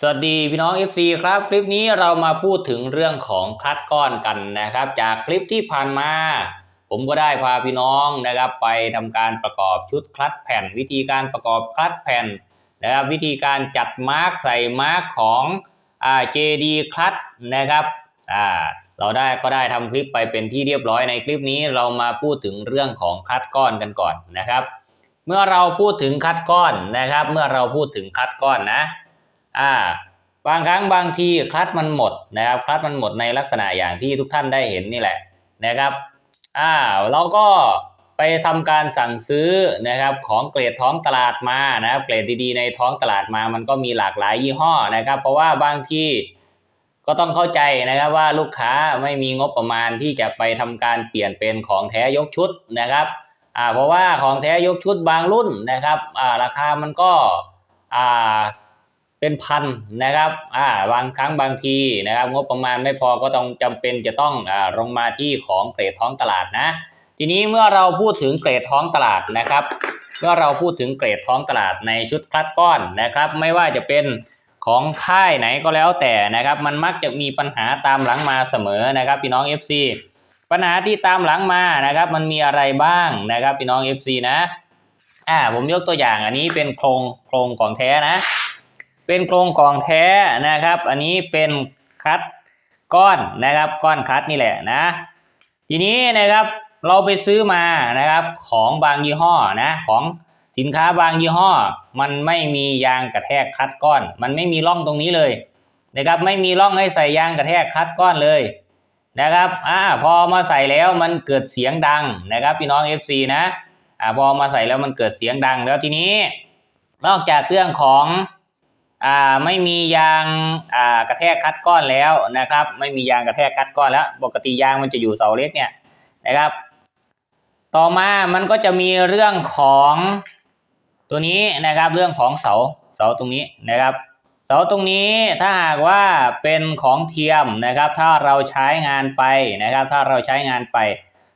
สวัสดีพี่น้อง FC ครับ คลิปนี้เรามาพูดถึงเรื่องของคลัดก้อนกันนะครับ จากคลิปที่ผ่านมา ผมก็ได้พาพี่น้องนะครับ ไปทำการประกอบชุดคลัดแผ่น วิธีการประกอบคลัดแผ่นนะครับวิธีการจัดมาร์กใส่มาร์กของอ่า JD คลัดนะครับอ่าเราได้ก็ได้ทำคลิปไปเป็นที่เรียบร้อยในคลิปนี้เรามาพูดถึงเรื่องของคลัดก้อนกันก่อนนะครับ เมื่อเราพูดถึงคัดก้อนนะครับ เมื่อเราพูดถึงคัดก้อนนะ อ่าบางครั้งบางทีคลัดมันหมดนะครับคลัดมันหมดในลักษณะอย่างที่ทุกท่านได้เห็นนี่แหละนะครับอ่าเราก็ไปทำการสั่งซื้อนะครับของเกรดท้องตลาดมานะครับเกรดดีๆในท้องตลาดมามันก็มีหลากหลายยี่ห้อนะครับ เพราะว่าบางที่ก็ต้องเข้าใจนะครับว่าลูกค้าไม่มีงบประมาณที่จะไปทำการเปลี่ยนเป็นของแท้ยกชุดนะครับอ่าเพราะว่าของแท้ยกชุดบางรุ่นนะครับอ่าราคามันก็อ่า เป็นพันนะครับอ่าบางครั้งบางทีนะครับ งบประมาณไม่พอก็ต้องจำเป็นจะต้องอ่าลงมาที่ของเกรดท้องตลาดนะ ทีนี้เมื่อเราพูดถึงเกรดท้องตลาดนะครับ เมื่อเราพูดถึงเกรดท้องตลาดในชุดคลัดก้อนนะครับ ไม่ว่าจะเป็นของค่ายไหนก็แล้วแต่นะครับ มันมักจะมีปัญหาตามหลังมาเสมอนะครับ พี่น้อง FC ปัญหาที่ตามหลังมานะครับ มันมีอะไรบ้างนะครับ พี่น้อง FC นะอ่าผมยกตัวอย่างอันนี้เป็นโครงโครงของแท้นะ เป็นโครงของแท้นะครับ อันนี้เป็นคัดก้อนนะครับ ก้อนคัดนี่แหละนะ ทีนี้นะครับเราไปซื้อมานะครับของบางยี่ห้อนะของสินค้าบางยี่ห้อ มันไม่มียางกระแทกคัดก้อน มันไม่มีร่องตรงนี้เลยนะครับ ไม่มีร่องให้ใส่ยางกระแทกคัดก้อนเลยนะครับอ่าพอมาใส่แล้วมันเกิดเสียงดังนะครับพี่น้อง FC นะอ่าพอมาใส่แล้วมันเกิดเสียงดังแล้วทีนี้ นอกจากเรื่องของ อ่าไม่มียางอ่ากระแทกคัดก้อนแล้วนะครับ ไม่มียางกระแทกคัดก้อนแล้ว ปกติยางมันจะอยู่เสาเล็กเนี่ยนะครับ ต่อมามันก็จะมีเรื่องของตัวนี้นะครับ เรื่องของเสาเสาตรงนี้นะครับ เสาตรงนี้ถ้าหากว่าเป็นของเทียมนะครับ ถ้าเราใช้งานไปนะครับ ถ้าเราใช้งานไป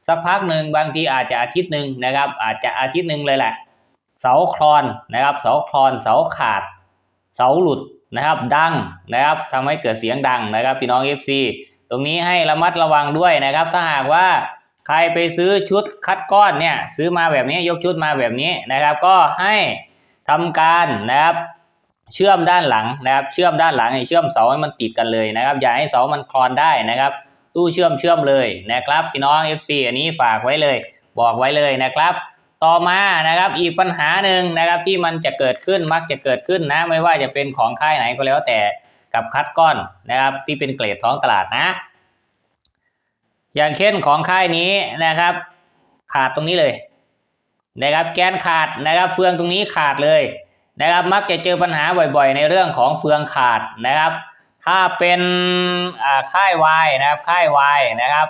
สักพักหนึ่งบางทีอาจจะอาทิตย์หนึ่งนะครับ อาจจะอาทิตย์หนึ่งเลยแหละ เสาคลอนนะครับ เสาคลอนเสาขาด เสาหลุดนะครับดังนะครับทำให้เกิดเสียงดังนะครับ พี่น้อง FC ตรงนี้ให้ระมัดระวังด้วยนะครับ ถ้าหากว่าใครไปซื้อชุดคัดก้อนเนี่ยซื้อมาแบบนี้ยกชุดมาแบบนี้นะครับ ก็ให้ทำการนะครับ เชื่อมด้านหลังนะครับ เชื่อมด้านหลังให้เชื่อมเสาให้มันติดกันเลยนะครับ อย่าให้เสามันคลอนได้นะครับ ตู้เชื่อมเชื่อมเลยนะครับ พี่น้อง FC อันนี้ฝากไว้เลย บอกไว้เลยนะครับ ต่อมานะครับอีกปัญหาหนึ่งนะครับที่มันจะเกิดขึ้นมักจะเกิดขึ้นนะ ไม่ว่าจะเป็นของค่ายไหนก็แล้วแต่กับคัดก้อนนะครับ ที่เป็นเกรดท้องตลาดนะ อย่างเช่นของค่ายนี้นะครับ ขาดตรงนี้เลยนะครับแกนขาดนะครับเฟืองตรงนี้ขาดเลยนะครับ มักจะเจอปัญหาบ่อยๆ ในเรื่องของเฟืองขาดนะครับ ถ้าเป็นอ่าค่ายวายนะครับค่ายวายนะครับ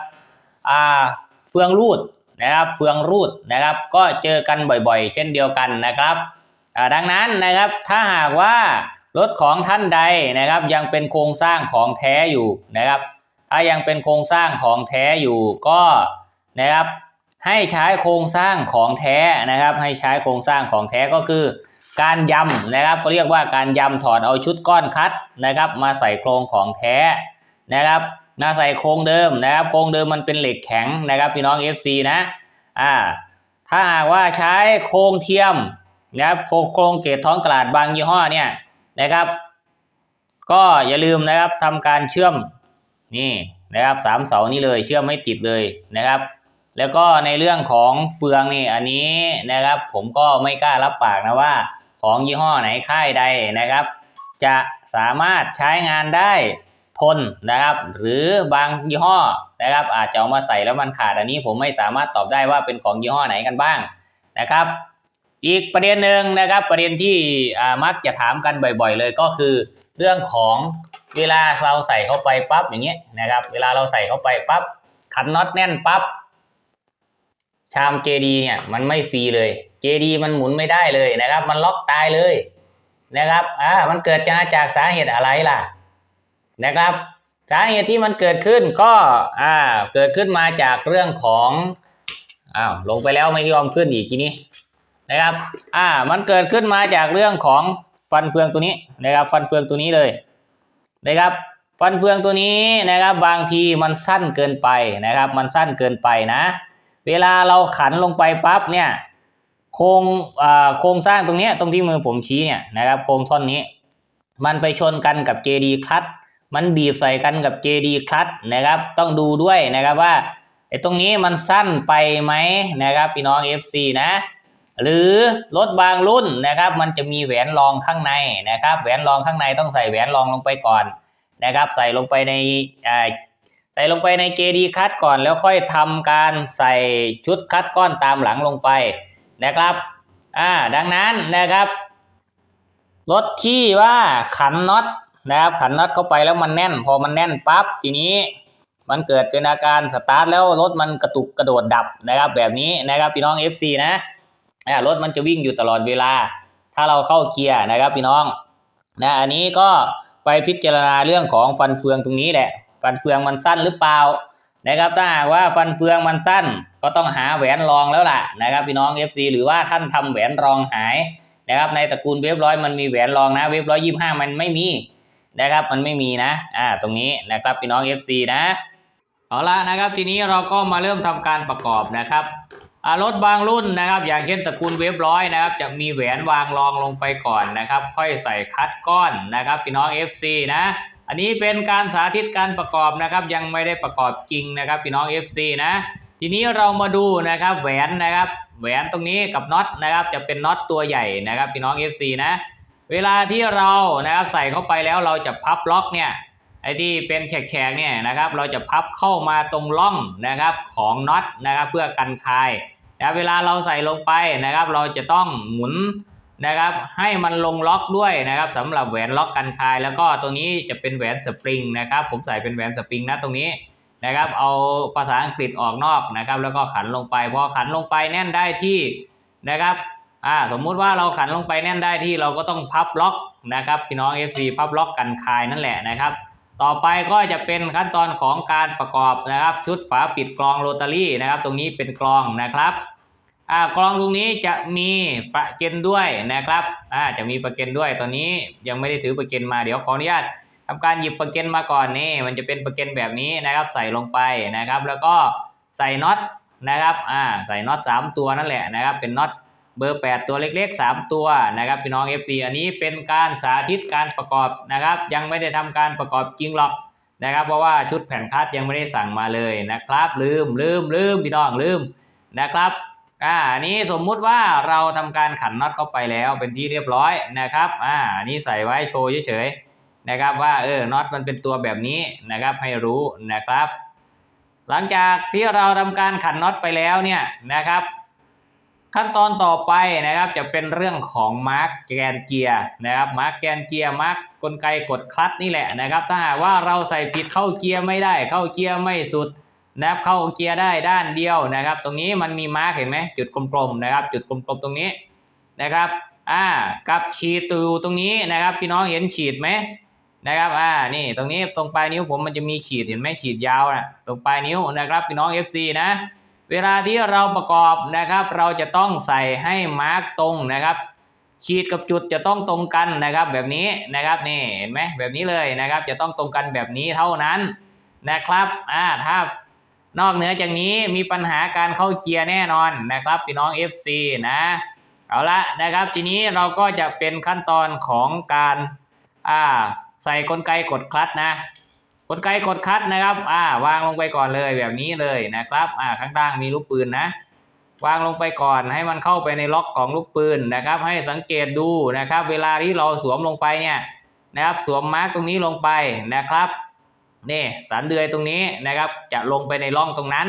อ่าเฟืองรูด นะครับเฟืองรูดนะครับ ก็เจอกันบ่อยๆ เช่นเดียวกันนะครับดังนั้นนะครับถ้าหากว่ารถของท่านใดนะครับ ยังเป็นโครงสร้างของแท้อยู่นะครับ ถ้ายังเป็นโครงสร้างของแท้อยู่ก็นะครับ ให้ใช้โครงสร้างของแท้นะครับ ให้ใช้โครงสร้างของแท้ก็คือ การยำนะครับเขาเรียกว่าการยำถอดเอาชุดก้อนคัดนะครับ มาใส่โครงของแท้นะครับ มาใส่โครงเดิมนะครับ โครงเดิมมันเป็นเหล็กแข็งนะครับพี่น้อง FC นะอ่าถ้าหากว่าใช้โครงเทียมนะครับโครงโครงเกรดท้องตลาดบางยี่ห้อเนี่ยนะครับ ก็อย่าลืมนะครับทำการเชื่อมนี่นะครับสามเสานี้เลยเชื่อมไม่ติดเลยนะครับ แล้วก็ในเรื่องของเฟืองนี่อันนี้นะครับ ผมก็ไม่กล้ารับปากนะว่า ของยี่ห้อไหนค่ายใดนะครับ จะสามารถใช้งานได้ ทนนะครับ หรือบางยี่ห้อนะครับ อาจจะเอามาใส่แล้วมันขาดอันนี้ผมไม่สามารถตอบได้ว่าเป็นของยี่ห้อไหนกันบ้างนะครับ อีกประเด็นหนึ่งนะครับ ประเด็นที่มักจะถามกันบ่อย ๆ เลยก็คือ เรื่องของเวลาเราใส่เข้าไปปั๊บอย่างเงี้ยนะครับ เวลาเราใส่เข้าไปปั๊บขันน็อตแน่นปั๊บชาม JD เนี่ยมันไม่ฟรีเลย JD มันหมุนไม่ได้เลยนะครับ มันล็อกตายเลยนะครับอ่ามันเกิดจากสาเหตุอะไรล่ะ นะครับ สาเหตุที่มันเกิดขึ้นก็อ่าเกิดขึ้นมาจากเรื่องของอ้าวลงไปแล้วไม่ยอมขึ้นอีกทีนี้นะครับอ่ามันเกิดขึ้นมาจากเรื่องของฟันเฟืองตัวนี้นะครับ ฟันเฟืองตัวนี้เลยนะครับ ฟันเฟืองตัวนี้นะครับ บางทีมันสั้นเกินไปนะครับ มันสั้นเกินไปนะ เวลาเราขันลงไปปั๊บเนี่ยโครงอ่าโครงสร้างตรงนี้ตรงที่มือผมชี้เนี่ยนะครับ โครงท่อนนี้ มันไปชนกันกับ JD คัต มันบีบใส่กันกับ JD คัตนะครับ ต้องดูด้วยนะครับว่าไอ้ตรงนี้มันสั้นไปไหมนะครับพี่น้อง FC นะ หรือรถบางรุ่นนะครับ มันจะมีแหวนรองข้างในนะครับ แหวนรองข้างในต้องใส่แหวนรองลงไปก่อนนะครับ ใส่ลงไปในใส่ลงไปใน JD คัตก่อนแล้วค่อยทำการใส่ชุดคัดก้อนตามหลังลงไปนะครับอ่าดังนั้นนะครับรถที่ว่าขันน็อต นะครับขันน็อตเข้าไปแล้วมันแน่น พอมันแน่นปั๊บทีนี้มันเกิดเป็นอาการสตาร์ทแล้วรถมันกระตุกกระโดดดับนะครับ แบบนี้นะครับพี่น้อง FC นะรถมันจะวิ่งอยู่ตลอดเวลา ถ้าเราเข้าเกียร์นะครับพี่น้องนะอันนี้ก็ไปพิจารณาเรื่องของฟันเฟืองตรงนี้แหละ ฟันเฟืองมันสั้นหรือเปล่านะครับถ้าหากว่าฟันเฟืองมันสั้น ก็ต้องหาแหวนรองแล้วล่ะนะครับพี่น้อง FC หรือว่าท่านทำแหวนรองหายนะครับในตระกูลเวฟร้อยมันมีแหวนรองนะเวฟร้อยยี่ห้ามันไม่มี นะครับมันไม่มีนะอ่าตรงนี้นะครับพี่น้อง FC นะเอาละนะครับทีนี้เราก็มาเริ่มทำการประกอบนะครับรถบางรุ่นนะครับ อย่างเช่นตระกูลเวฟร้อยนะครับ จะมีแหวนวางรองลงไปก่อนนะครับ ค่อยใส่คัดก้อนนะครับพี่น้อง FC นะอันนี้เป็นการสาธิตการประกอบนะครับ ยังไม่ได้ประกอบจริงนะครับพี่น้อง FC นะทีนี้เรามาดูนะครับแหวนนะครับ แหวนตรงนี้กับน็อตนะครับ จะเป็นน็อตตัวใหญ่นะครับพี่น้อง FC นะ เวลาที่เรานะครับใส่เข้าไปแล้วเราจะพับล็อกเนี่ยไอ้ที่เป็นแฉกๆเนี่ยนะครับเราจะพับเข้ามาตรงร่องนะครับของน็อตนะครับเพื่อกันคายนะเวลาเราใส่ลงไปนะครับ เราจะต้องหมุนนะครับให้มันลงล็อกด้วยนะครับสำหรับแหวนล็อกกันคาย แล้วก็ตรงนี้จะเป็นแหวนสปริงนะครับ ผมใส่เป็นแหวนสปริงนะตรงนี้นะครับ เอาภาษาอังกฤษออกนอกนะครับ แล้วก็ขันลงไปพอขันลงไปแน่นได้ที่นะครับ อ่าสมมุติว่าเราขันลงไปแน่นได้ที่เราก็ต้องพับล็อกนะครับพี่น้อง FC พับล็อกกันคายนั่นแหละนะครับ ต่อไปก็จะเป็นขั้นตอนของการประกอบนะครับ ชุดฝาปิดกรองโรตารี่นะครับ ตรงนี้เป็นกรองนะครับอ่ากรองตรงนี้จะมีประเกนด้วยนะครับอ่าจะมีประเกนด้วยตอนนี้ยังไม่ได้ถือประเกนมาเดี๋ยวขออนุญาตทำการหยิบประเก็นมาก่อนนี่มันจะเป็นประเก็นแบบนี้นะครับ ใส่ลงไปนะครับ แล้วก็ใส่น็อตนะครับอ่าใส่น็อตสามตัวนั่นแหละนะครับ เป็นน็อต เบอร์ 8 ตัวเล็กๆ 3 ตัวนะครับพี่น้อง FC อันนี้เป็นการสาธิตการประกอบนะครับ ยังไม่ได้ทำการประกอบจริงหรอกนะครับ เพราะว่าชุดแผ่นคัดยังไม่ได้สั่งมาเลยนะครับ ลืมลืมลืมพี่น้องลืมนะครับอ่าอันนี้สมมุติว่าเราทำการขันน็อตเข้าไปแล้วเป็นที่เรียบร้อยนะครับอ่าอันนี้ใส่ไว้โชว์เฉยๆนะครับว่าเออน็อตมันเป็นตัวแบบนี้นะครับให้รู้นะครับ หลังจากที่เราทำการขันน็อตไปแล้วเนี่ยนะครับ ขั้นตอนต่อไปนะครับจะเป็นเรื่องของมาร์กแกนเกียร์นะครับมาร์กแกนเกียร์มาร์กกลไกกดคลัตช์นี่แหละนะครับ ถ้าหากว่าเราใส่ผิดเข้าเกียร์ไม่ได้ เข้าเกียร์ไม่สุดนะครับเข้าเกียร์ได้ด้านเดียวนะครับ ตรงนี้มันมีมาร์กเห็นไหมจุดกลมๆนะครับ จุดกลมๆตรงนี้นะครับอ่ากับฉีดตูตรงนี้นะครับ พี่น้องเห็นฉีดไหมนะครับอ่านี่ตรงนี้ตรงปลายนิ้วผมมันจะมีขีดเห็นไหมขีดยาวนะตรงปลายนิ้วนะครับพี่น้อง FC นะ เวลาที่เราประกอบนะครับ เราจะต้องใส่ให้มาร์กตรงนะครับขีดกับจุดจะต้องตรงกันนะครับ แบบนี้นะครับนี่เห็นไหมแบบนี้เลยนะครับ จะต้องตรงกันแบบนี้เท่านั้นนะครับอ่าถ้านอกเหนือจากนี้มีปัญหาการเข้าเกียร์แน่นอนนะครับพี่น้อง FC นะเอาละนะครับ ทีนี้เราก็จะเป็นขั้นตอนของการอ่าใส่กลไกกดคลัตช์นะ กลไกกดคลัตช์นะครับ อ่าวางลงไปก่อนเลยแบบนี้เลยนะครับ อ่าข้างล่างมีลูกปืนนะ วางลงไปก่อนให้มันเข้าไปในล็อกของลูกปืนนะครับ ให้สังเกตดูนะครับ เวลาที่เราสวมลงไปเนี่ยนะครับ สวมมาร์กตรงนี้ลงไปนะครับนี่สันเดือยตรงนี้นะครับ จะลงไปในร่องตรงนั้น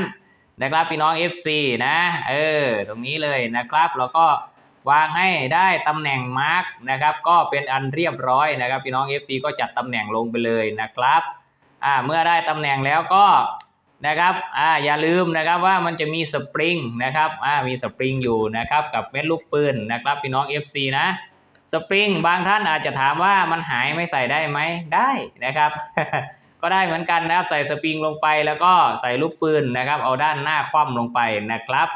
นะครับพี่น้อง FC นะเออตรงนี้เลยนะครับแล้วก็วางให้ได้ตำแหน่งมาร์กนะครับ ก็เป็นอันเรียบร้อยนะครับ พี่น้อง FC ก็จัดตำแหน่งลงไปเลยนะครับ อ่าเมื่อได้ตำแหน่งแล้วก็นะครับอ่าอย่าลืมนะครับว่ามันจะมีสปริงนะครับอ่ามีสปริงอยู่นะครับกับเม็ดลูกปืนนะครับพี่น้อง FC นะสปริงบางท่านอาจจะถามว่ามันหายไม่ใส่ได้ไหมได้นะครับ ก็ได้เหมือนกันนะครับใส่สปริงลงไปแล้วก็ใส่ลูกปืนนะครับ เอาด้านหน้าคว่ำลงไปนะครับ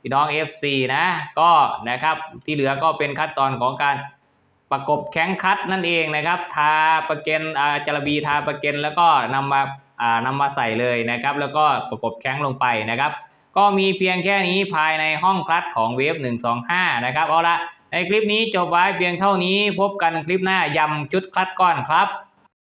พี่น้อง FC นะก็นะครับที่เหลือก็เป็นขั้นตอนของการ ประกบแข้งคัดนั่นเองนะครับทาประเกนอาจาระบีทาประเกนแล้วก็นำมาอ่านำมาใส่เลยนะครับ แล้วก็ประกบแข้งลงไปนะครับ ก็มีเพียงแค่นี้ภายในห้องคลัดของเวฟ125 นะครับเอาละในคลิปนี้จบไว้เพียงเท่านี้พบกันคลิปหน้ายำชุดคลัดก้อนครับ